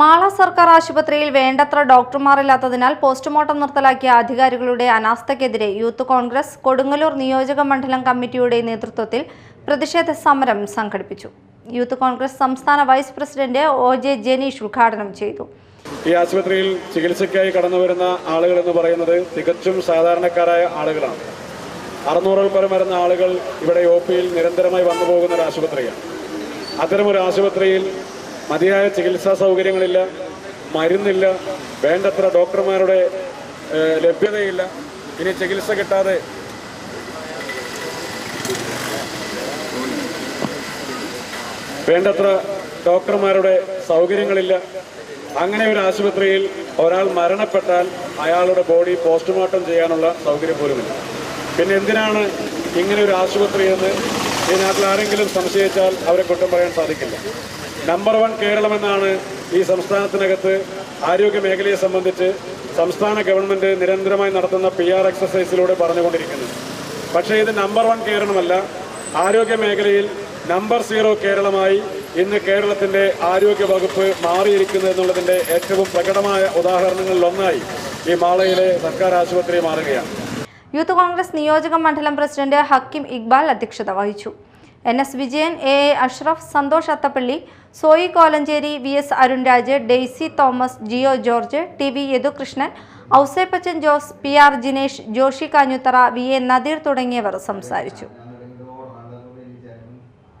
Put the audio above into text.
മാള സർക്കാർ ആശുപത്രിയിൽ വേണ്ടത്ര ഡോക്ടർമാരില്ലാത്തതിനാൽ പോസ്റ്റ്മോർട്ടം നിർത്തലാക്കിയ അധികാരികളുടെ അനാസ്ഥയ്ക്കെതിരെ യൂത്ത് കോൺഗ്രസ് കൊടുങ്ങല്ലൂർ നിയോജക മണ്ഡലം കമ്മിറ്റിയുടെ നേതൃത്വത്തിൽ പ്രതിഷേധ സമരം സംഘടിപ്പിച്ചു. യൂത്ത് കോൺഗ്രസ് സംസ്ഥാന vice president O J Janeesh ഉദ്ഘാടനം ചെയ്തു. ഈ ആശുപത്രിയിൽ ചികിത്സയ്ക്കായി കടന്നു വരുന്ന ആളുകൾ എന്ന് പറയുന്നത് തികച്ചും സാധാരണക്കാരായ ആളുകളാണ്. അറുന്നൂറിൽ പരം വരുന്ന ആളുകൾ ഇവിടെ ഒ പിയിൽ നിരന്തരമായി വന്നു പോകുന്ന ഒരു ആശുപത്രിയാണ്. അത്തരമൊരു ആശുപത്രിയിൽ മതിയായ ചികിത്സാ സൗകര്യങ്ങളില്ല മരുന്നില്ല വേണ്ടത്ര ഡോക്ടർമാരുടെ ലഭ്യതയില്ല ഇനി ചികിത്സ കിട്ടാതെ. വേണ്ടത്ര ഡോക്ടർമാരുടെ സൗകര്യങ്ങളില്ല. അങ്ങനെ ഒരു ആശുപത്രിയിൽ ഒരാൾ മരണപ്പെട്ടാൽ അയാളുടെ ബോഡി പോസ്റ്റ്മോർട്ടം ചെയ്യാനുള്ള സൗകര്യം പോലുമില്ല. പിന്നെ എന്തിനാണ് ഇങ്ങനെ ഒരു ആശുപത്രി എന്ന് ഈ നാട്ടിൽ ആരെങ്കിലും സംശയിച്ചാൽ അവരെ കുറ്റം പറയാൻ സാധിക്കില്ല. നമ്പർ വൺ കേരളമെന്നാണ് ഈ സംസ്ഥാനത്തിനകത്ത് ആരോഗ്യ മേഖലയെ സംബന്ധിച്ച് സംസ്ഥാന ഗവൺമെന്റ് നിരന്തരമായി നടത്തുന്ന പി ആർ എക്സസൈസിലൂടെ പറഞ്ഞുകൊണ്ടിരിക്കുന്നത്. പക്ഷേ ഇത് നമ്പർ വൺ കേരളമല്ല. ആരോഗ്യ മേഖലയിൽ നമ്പർ സീറോ കേരളമായി ഇന്ന് കേരളത്തിന്റെ ആരോഗ്യ വകുപ്പ് മാറിയിരിക്കുന്നു എന്നുള്ളതിന്റെ ഏറ്റവും പ്രകടമായ ഉദാഹരണങ്ങളിലൊന്നായി ഈ മാളയിലെ സർക്കാർ ആശുപത്രി മാറുകയാണ്. യൂത്ത് കോൺഗ്രസ് നിയോജക മണ്ഡലം പ്രസിഡന്റ് ഹക്കിം ഇക്ബാൽ അധ്യക്ഷത വഹിച്ചു. N S Vijayan A A Ashraf Santhosh Athappally Soyi Kolenchery V S Arunraj Daisy Thomas Jio George T V Yadukrishnan Ouseppachan Jose P R Jinesh Joshi Kanjuthara V A Nadeer തുടങ്ങിയവർ സംസാരിച്ചു.